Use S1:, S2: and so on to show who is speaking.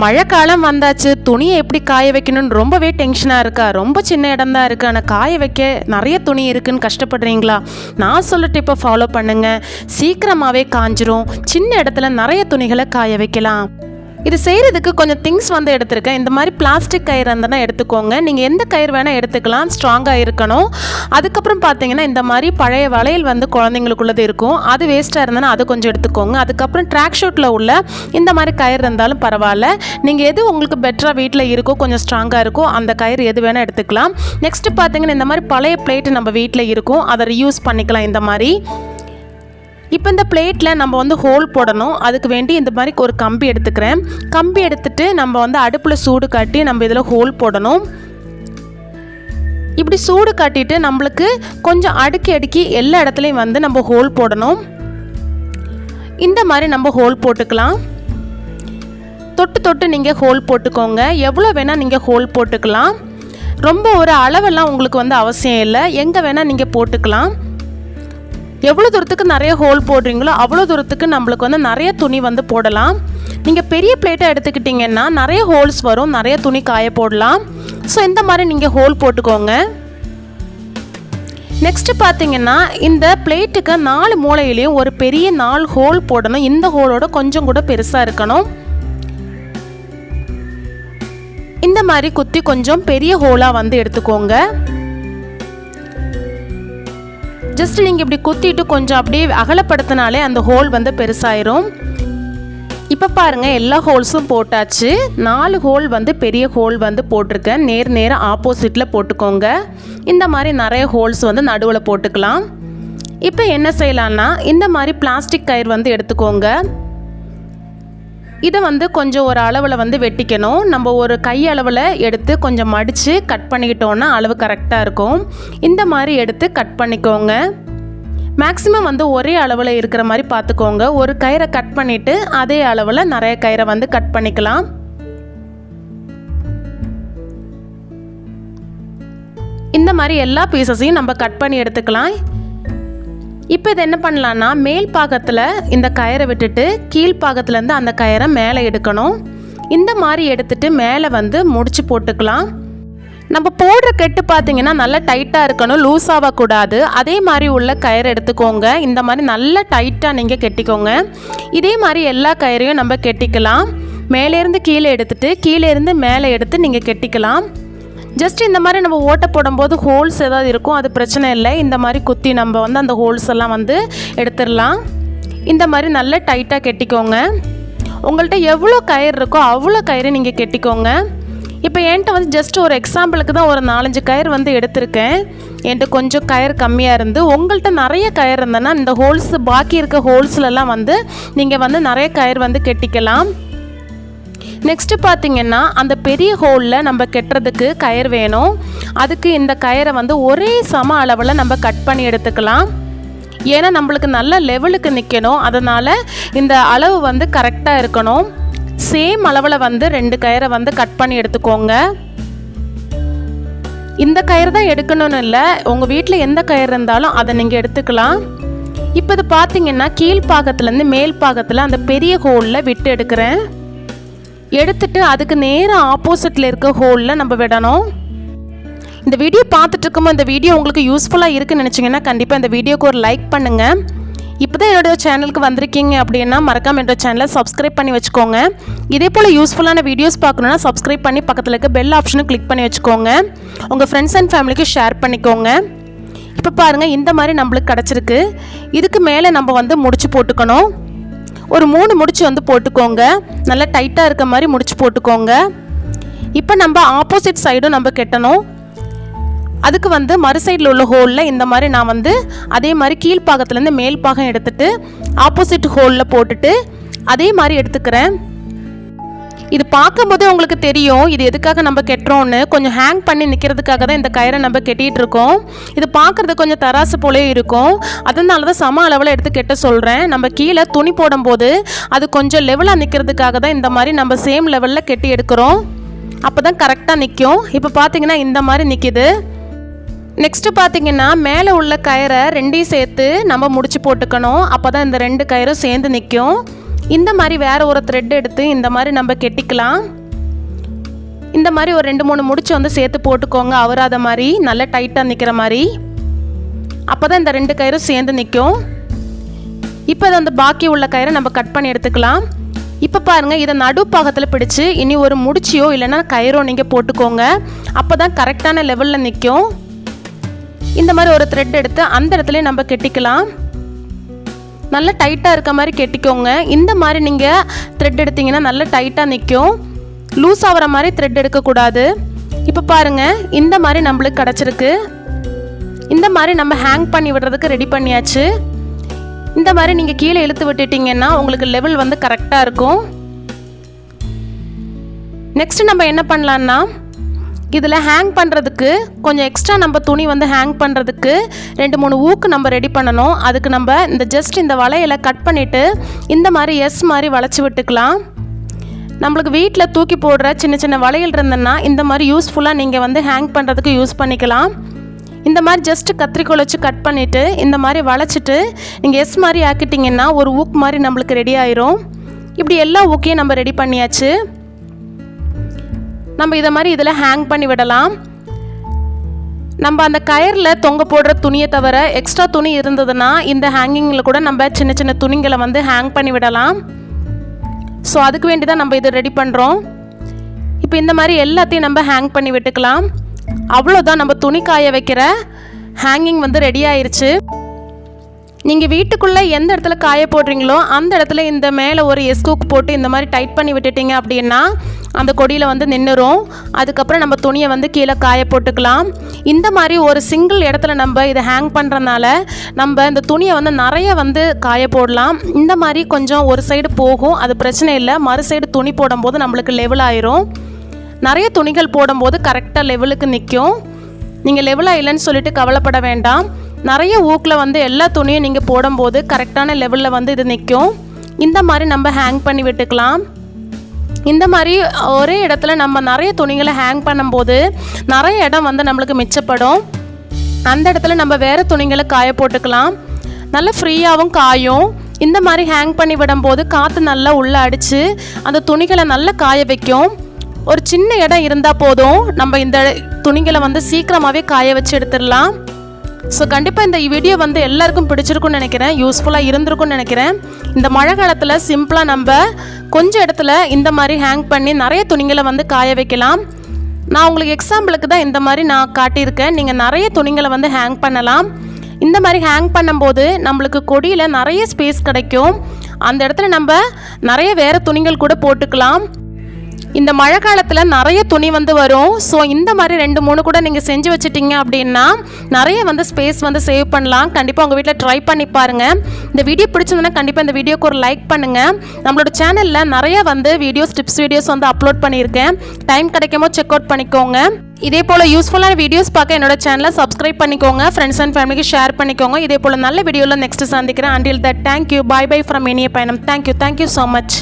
S1: மழை காலம் வந்தாச்சு துணியை எப்படி காய வைக்கணும்னு ரொம்பவே டென்ஷனாக இருக்கா? ரொம்ப சின்ன இடம் தான் இருக்குது ஆனால் காய வைக்க நிறைய துணி இருக்குன்னு கஷ்டப்படுறீங்களா? நான் சொல்ல டிப்பை ஃபாலோ பண்ணுங்கள் சீக்கிரமாகவே காஞ்சிரும். சின்ன இடத்துல நிறைய துணிகளை காய வைக்கலாம். இது செய்கிறதுக்கு கொஞ்சம் திங்ஸ் வந்து எடுத்திருக்கேன். இந்த மாதிரி பிளாஸ்டிக் கயிறு இருந்தனா எடுத்துக்கோங்க. நீங்கள் எந்த கயிறு வேணால் எடுத்துக்கலாம். ஸ்ட்ராங்காக இருக்கணும். அதுக்கப்புறம் பார்த்தீங்கன்னா இந்த மாதிரி பழைய வளையல் வந்து குழந்தைங்களுக்குள்ளது இருக்கும். அது வேஸ்ட்டாக இருந்தனா அது கொஞ்சம் எடுத்துக்கோங்க. அதுக்கப்புறம் ட்ராக் ஷூட்டில் உள்ள இந்த மாதிரி கயிறு இருந்தாலும் பரவாயில்ல. நீங்கள் எது உங்களுக்கு பெட்டராக வீட்டில் இருக்கோ கொஞ்சம் ஸ்ட்ராங்காக இருக்கோ அந்த கயிறு எது வேணால் எடுத்துக்கலாம். நெக்ஸ்ட்டு பார்த்தீங்கன்னா இந்த மாதிரி பழைய பிளேட்டு நம்ம வீட்டில் இருக்கும். அதை யூஸ் பண்ணிக்கலாம் இந்த மாதிரி. இப்போ இந்த பிளேட்டில் நம்ம வந்து ஹோல் போடணும். அதுக்கு வேண்டி இந்த மாதிரி ஒரு கம்பி எடுத்துக்கிறேன். கம்பி எடுத்துட்டு நம்ம வந்து அடுப்பில் சூடு காட்டி நம்ம இதில் ஹோல் போடணும். இப்படி சூடு காட்டிட்டு நம்மளுக்கு கொஞ்சம் அடுக்கி அடுக்கி எல்லா இடத்துலையும் வந்து நம்ம ஹோல் போடணும். இந்த மாதிரி நம்ம ஹோல் போட்டுக்கலாம். தொட்டு தொட்டு நீங்கள் ஹோல் போட்டுக்கோங்க. எவ்வளோ வேணால் நீங்கள் ஹோல் போட்டுக்கலாம். ரொம்ப ஒரு அளவெல்லாம் உங்களுக்கு வந்து அவசியம் இல்லை. எங்கே வேணால் நீங்கள் போட்டுக்கலாம். எவ்வளோ தூரத்துக்கு நிறைய ஹோல் போடுறீங்களோ அவ்வளோ தூரத்துக்கு நம்மளுக்கு வந்து நிறைய துணி வந்து போடலாம். நீங்கள் பெரிய பிளேட்டை எடுத்துக்கிட்டிங்கன்னா நிறைய ஹோல்ஸ் வரும் நிறைய துணி காய போடலாம். ஸோ இந்த மாதிரி நீங்கள் ஹோல் போட்டுக்கோங்க. நெக்ஸ்ட்டு பார்த்தீங்கன்னா இந்த பிளேட்டுக்கு நாலு மூலையிலையும் ஒரு பெரிய நாலு ஹோல் போடணும். இந்த ஹோலோட கொஞ்சம் கூட பெருசாக இருக்கணும். இந்த மாதிரி குத்தி கொஞ்சம் பெரிய ஹோலாக வந்து எடுத்துக்கோங்க. ஜஸ்ட் நீங்கள் இப்படி குத்திட்டு கொஞ்சம் அப்படியே அகலப்படுத்தினாலே அந்த ஹோல் வந்து பெருசாயிரும். இப்போ பாருங்கள் எல்லா ஹோல்ஸும் போட்டாச்சு. நாலு ஹோல் வந்து பெரிய ஹோல் வந்து போட்டிருக்கேன். நேர் நேராக ஆப்போசிட்டில் போட்டுக்கோங்க. இந்த மாதிரி நிறைய ஹோல்ஸ் வந்து நடுவில் போட்டுக்கலாம். இப்போ என்ன செய்யலான்னா இந்த மாதிரி பிளாஸ்டிக் கயிறு வந்து எடுத்துக்கோங்க. இதை வந்து கொஞ்சம் ஒரு அளவில் வந்து வெட்டிக்கணும். நம்ம ஒரு கை அளவில் எடுத்து கொஞ்சம் மடித்து கட் பண்ணிக்கிட்டோன்னா அளவு கரெக்டாக இருக்கும். இந்த மாதிரி எடுத்து கட் பண்ணிக்கோங்க. மேக்ஸிமம் வந்து ஒரே அளவில் இருக்கிற மாதிரி பார்த்துக்கோங்க. ஒரு கயிறை கட் பண்ணிவிட்டு அதே அளவில் நிறைய கயிறை வந்து கட் பண்ணிக்கலாம். இந்த மாதிரி எல்லா பீசஸையும் நம்ம கட் பண்ணி எடுத்துக்கலாம். இப்போ இது என்ன பண்ணலான்னா மேல் பாகத்தில் இந்த கயிறை விட்டுட்டு கீழ் பாகத்துலேருந்து அந்த கயிறை மேலே எடுக்கணும். இந்த மாதிரி எடுத்துட்டு மேலே வந்து முடிச்சு போட்டுக்கலாம். நம்ம போடுற கெட்டு பார்த்தீங்கன்னா நல்லா டைட்டாக இருக்கணும் லூஸ் ஆகக்கூடாது அதே மாதிரி உள்ள கயிறு எடுத்துக்கோங்க. இந்த மாதிரி நல்லா டைட்டாக நீங்கள் கெட்டிக்கோங்க. இதே மாதிரி எல்லா கயிறையும் நம்ம கெட்டிக்கலாம். மேலேருந்து கீழே எடுத்துட்டு கீழேருந்து மேலே எடுத்து நீங்கள் கெட்டிக்கலாம். ஜஸ்ட் இந்த மாதிரி நம்ம ஓட்டை போடும்போது ஹோல்ஸ் ஏதாவது இருக்கும் அது பிரச்சனை இல்லை. இந்த மாதிரி குத்தி நம்ம வந்து அந்த ஹோல்ஸ் எல்லாம் வந்து எடுத்துடலாம். இந்த மாதிரி நல்லா டைட்டாக கெட்டிக்கோங்க. உங்கள்கிட்ட எவ்வளோ கயிறு இருக்கோ அவ்வளோ கயிறு நீங்கள் கெட்டிக்கோங்க. இப்போ என்கிட்ட வந்து ஜஸ்ட் ஒரு எக்ஸாம்பிளுக்கு தான் ஒரு நாலஞ்சு கயிறு வந்து எடுத்திருக்கேன். என்கிட்ட கொஞ்சம் கயிறு கம்மியாக இருந்து உங்கள்கிட்ட நிறைய கயிறு இருந்தேன்னா இந்த ஹோல்ஸ் பாக்கி இருக்க ஹோல்ஸ்லலாம் வந்து நீங்கள் வந்து நிறைய கயிறு வந்து கெட்டிக்கலாம். நெக்ஸ்ட்டு பார்த்தீங்கன்னா அந்த பெரிய ஹோலில் நம்ம கெட்டுறதுக்கு கயிறு வேணும். அதுக்கு இந்த கயிறை வந்து ஒரே சம அளவில் நம்ம கட் பண்ணி எடுத்துக்கலாம். ஏன்னா நம்மளுக்கு நல்ல லெவலுக்கு நிற்கணும் அதனால் இந்த அளவு வந்து கரெக்டாக இருக்கணும். சேம் அளவில் வந்து ரெண்டு கயிறை வந்து கட் பண்ணி எடுத்துக்கோங்க. இந்த கயிறு தான் எடுக்கணும்னு இல்லை. உங்கள் வீட்டில் எந்த கயிறு இருந்தாலும் அதை நீங்கள் எடுத்துக்கலாம். இப்போ இது பார்த்தீங்கன்னா கீழ்ப்பாகத்துலேருந்து மேல் பாகத்தில் அந்த பெரிய ஹோலில் விட்டு எடுக்கிறேன். எடுத்துட்டு அதுக்கு நேராக ஆப்போசிட்டில் இருக்க ஹோலில் நம்ம விடணும். இந்த வீடியோ பார்த்துட்டு இருக்கும்போது இந்த வீடியோ உங்களுக்கு யூஸ்ஃபுல்லாக இருக்குன்னு நினச்சிங்கன்னா கண்டிப்பாக இந்த வீடியோக்கு ஒரு லைக் பண்ணுங்கள் இப்போ தான் என்னோடய சேனலுக்கு வந்திருக்கீங்க அப்படின்னா மறக்காம என்னோடய சேனலை சப்ஸ்கிரைப் பண்ணி வச்சுக்கோங்க. இதே போல் யூஸ்ஃபுல்லான வீடியோஸ் பார்க்கணுன்னா சப்ஸ்கிரைப் பண்ணி பக்கத்தில் இருக்க பெல் ஆப்ஷனும் கிளிக் பண்ணி வச்சுக்கோங்க. உங்கள் ஃப்ரெண்ட்ஸ் அண்ட் ஃபேமிலிக்கு ஷேர் பண்ணிக்கோங்க. இப்போ பாருங்கள் இந்த மாதிரி நம்மளுக்கு கிடச்சிருக்கு. இதுக்கு மேலே நம்ம வந்து முடிச்சு போட்டுக்கணும். ஒரு மூணு முடிச்சு வந்து போட்டுக்கோங்க. நல்லா டைட்டாக இருக்க மாதிரி முடிச்சு போட்டுக்கோங்க. இப்போ நம்ம ஆப்போசிட் சைடும் நம்ம கெட்டணும். அதுக்கு வந்து மறு சைடில் உள்ள ஹோலில் இந்த மாதிரி நான் வந்து அதே மாதிரி கீழ்ப்பாகத்துலேருந்து மேல் பாகம் எடுத்துட்டு ஆப்போசிட் ஹோலில் போட்டுட்டு அதே மாதிரி எடுத்துக்கிறேன். இது பார்க்கும்போதே உங்களுக்கு தெரியும் இது எதுக்காக நம்ம கெட்டுறோம்னு. கொஞ்சம் ஹேங் பண்ணி நிற்கிறதுக்காக தான் இந்த கயிறை நம்ம கெட்டிகிட்டு இருக்கோம். இது பார்க்குறது கொஞ்சம் தராசு போலே இருக்கும். அதனால தான் சம அளவில் எடுத்து கெட்ட சொல்கிறேன் நம்ம கீழே துணி போடும்போது அது கொஞ்சம் லெவலாக நிற்கிறதுக்காக தான் இந்த மாதிரி நம்ம சேம் லெவலில் கெட்டி எடுக்கிறோம். அப்போ தான் கரெக்டாக நிற்கும் இப்போ பார்த்தீங்கன்னா இந்த மாதிரி நிற்கிது நெக்ஸ்ட்டு பார்த்தீங்கன்னா மேலே உள்ள கயிறை ரெண்டையும் சேர்த்து நம்ம முடிச்சு போட்டுக்கணும். அப்போ தான் இந்த ரெண்டு கயிறும் சேர்ந்து நிற்கும் இந்த மாதிரி வேறு ஒரு த்ரெட் எடுத்து இந்த மாதிரி நம்ம கெட்டிக்கலாம். இந்த மாதிரி ஒரு ரெண்டு மூணு முடிச்சு வந்து சேர்த்து போட்டுக்கோங்க. அவராத மாதிரி நல்லா டைட்டாக நிற்கிற மாதிரி. அப்போ தான் இந்த ரெண்டு கயிறும் சேர்ந்து நிற்கும் இப்போ அது அந்த பாக்கி உள்ள கயிறை நம்ம கட் பண்ணி எடுத்துக்கலாம். இப்போ பாருங்கள் இதை நடுப்பாகத்தில் பிடிச்சு இனி ஒரு முடிச்சியோ இல்லைன்னா கயிறோ நீங்கள் போட்டுக்கோங்க. அப்போ தான் கரெக்டான லெவலில் நிற்கும் இந்த மாதிரி ஒரு த்ரெட் எடுத்து அந்த இடத்துலயே நம்ம கெட்டிக்கலாம். நல்லா டைட்டாக இருக்க மாதிரி கெட்டிக்கோங்க. இந்த மாதிரி நீங்கள் த்ரெட் எடுத்தீங்கன்னா நல்லா டைட்டாக நிற்கும் லூஸ் ஆகிற மாதிரி த்ரெட் எடுக்கக்கூடாது. இப்போ பாருங்கள் இந்த மாதிரி நம்மளுக்கு கிடச்சிருக்கு. இந்த மாதிரி நம்ம ஹேங் பண்ணி விடுறதுக்கு ரெடி பண்ணியாச்சு. இந்த மாதிரி நீங்கள் கீழே இழுத்து விட்டுட்டீங்கன்னா உங்களுக்கு லெவல் வந்து கரெக்டாக இருக்கும். நெக்ஸ்ட் நம்ம என்ன பண்ணலான்னா இதில் ஹேங் பண்ணுறதுக்கு கொஞ்சம் எக்ஸ்ட்ரா நம்ம துணி வந்து ஹேங் பண்ணுறதுக்கு ரெண்டு மூணு ஊக்கு நம்ம ரெடி பண்ணணும். அதுக்கு நம்ம இந்த ஜஸ்ட் இந்த வளையலை கட் பண்ணிவிட்டு இந்த மாதிரி எஸ் மாதிரி வளைச்சி விட்டுக்கலாம். நம்மளுக்கு வீட்டில் தூக்கி போடுற சின்ன சின்ன வளையல் இருந்ததுன்னா இந்த மாதிரி யூஸ்ஃபுல்லாக நீங்கள் வந்து ஹேங் பண்ணுறதுக்கு யூஸ் பண்ணிக்கலாம். இந்த மாதிரி ஜஸ்ட்டு கத்திரிக்கோல் வச்சு கட் பண்ணிவிட்டு இந்த மாதிரி வளைச்சிட்டு நீங்கள் எஸ் மாதிரி ஆக்கிட்டிங்கன்னா ஒரு ஊக் மாதிரி நம்மளுக்கு ரெடி ஆயிரும். இப்படி எல்லா ஊக்கையும் நம்ம ரெடி பண்ணியாச்சு. நம்ம இதை மாதிரி இதில் ஹேங் பண்ணி விடலாம். நம்ம அந்த கயரில் தொங்க போடுற துணியை தவிர எக்ஸ்ட்ரா துணி இருந்ததுன்னா இந்த ஹேங்கிங்கில் கூட நம்ம சின்ன சின்ன துணிங்களை வந்து ஹேங் பண்ணி விடலாம். ஸோ அதுக்கு வேண்டி தான் நம்ம இதை ரெடி பண்ணுறோம் இப்போ இந்த மாதிரி எல்லாத்தையும் நம்ம ஹேங் பண்ணி விட்டுக்கலாம். அவ்வளோதான் நம்ம துணி காய வைக்கிற ஹேங்கிங் வந்து ரெடி ஆயிடுச்சு நீங்கள் வீட்டுக்குள்ளே எந்த இடத்துல காய போடுறீங்களோ அந்த இடத்துல இந்த மேலே ஒரு எஸ்கூக் போட்டு இந்த மாதிரி டைட் பண்ணி விட்டுட்டீங்க அப்படின்னா அந்த கொடியில் வந்து நின்றுரும் அதுக்கப்புறம் நம்ம துணியை வந்து கீழே காய போட்டுக்கலாம். இந்த மாதிரி ஒரு சிங்கிள் இடத்துல நம்ம இதை ஹேங் பண்ணுறதுனால நம்ம இந்த துணியை வந்து நிறைய வந்து காய போடலாம். இந்த மாதிரி கொஞ்சம் ஒரு சைடு போகும் அது பிரச்சனை இல்லை. மறு சைடு துணி போடும்போது நம்மளுக்கு லெவல் ஆயிரும். நிறைய துணிகள் போடும்போது கரெக்டாக லெவலுக்கு நிற்கும் நீங்கள் லெவலாக இல்லைன்னு சொல்லிட்டு கவலைப்பட வேண்டாம். நிறைய ஊக்கில் வந்து எல்லா துணியும் நீங்கள் போடும்போது கரெக்டான லெவலில் வந்து இது நிற்கும் இந்த மாதிரி நம்ம ஹேங் பண்ணி விட்டுக்கலாம். இந்த மாதிரி ஒரே இடத்துல நம்ம நிறைய துணிகளை ஹேங் பண்ணும்போது நிறைய இடம் வந்து நம்மளுக்கு மிச்சப்படும். அந்த இடத்துல நம்ம வேறு துணிகளை காய போட்டுக்கலாம். நல்லா ஃப்ரீயாகவும் காயும். இந்த மாதிரி ஹேங் பண்ணி விடும்போது காற்று நல்லா உள்ளே அடித்து அந்த துணிகளை நல்லா காய வைக்கும். ஒரு சின்ன இடம் இருந்தால் போதும். நம்ம இந்த துணிகளை வந்து சீக்கிரமாகவே காய வச்சு எடுத்துடலாம். ஸோ கண்டிப்பாக இந்த வீடியோ வந்து எல்லாருக்கும் பிடிச்சிருக்கும்னு நினைக்கிறேன். யூஸ்ஃபுல்லாக இருந்திருக்கும்னு நினைக்கிறேன். இந்த மழை காலத்தில் சிம்பிளாக நம்ம கொஞ்சம் இடத்துல இந்த மாதிரி ஹேங் பண்ணி நிறைய துணிகளை வந்து காய வைக்கலாம். நான் உங்களுக்கு எக்ஸாம்பிளுக்கு தான் இந்த மாதிரி நான் காட்டியிருக்கேன். நீங்கள் நிறைய துணிகளை வந்து ஹேங் பண்ணலாம். இந்த மாதிரி ஹேங் பண்ணும்போது நம்மளுக்கு கொடியில் நிறைய ஸ்பேஸ் கிடைக்கும். அந்த இடத்துல நம்ம நிறைய வேறு துணிகள் கூட போட்டுக்கலாம். இந்த மழை காலத்தில் நிறைய துணி வந்து வரும். ஸோ இந்த மாதிரி ரெண்டு மூணு கூட நீங்கள் செஞ்சு வச்சுட்டீங்க அப்படின்னா நிறைய வந்து ஸ்பேஸ் வந்து சேவ் பண்ணலாம். கண்டிப்பாக உங்கள் வீட்டில் ட்ரை பண்ணி பாருங்கள் இந்த வீடியோ பிடிச்சிருந்ததுன்னா கண்டிப்பாக இந்த வீடியோக்கு ஒரு லைக் பண்ணுங்கள் நம்மளோட சேனலில் நிறைய வந்து வீடியோஸ் டிப்ஸ் வீடியோஸ் வந்து அப்லோட் பண்ணியிருக்கேன். டைம் கிடைக்குமோ செக் அவுட் பண்ணிக்கோங்க. இதே போல் யூஸ்ஃபுல்லான வீடியோஸ் பார்க்க என்னோட சேனலை சப்ஸ்கிரைப் பண்ணிக்கோங்க. ஃப்ரெண்ட்ஸ் அண்ட் ஃபேமிலிக்கு ஷேர் பண்ணிக்கோங்க. இதே போல் நல்ல வீடியோவில் நெக்ஸ்ட் சந்திக்கிறேன். Until that thank you bye bye from இனிய பயணம். Thank you thank you so much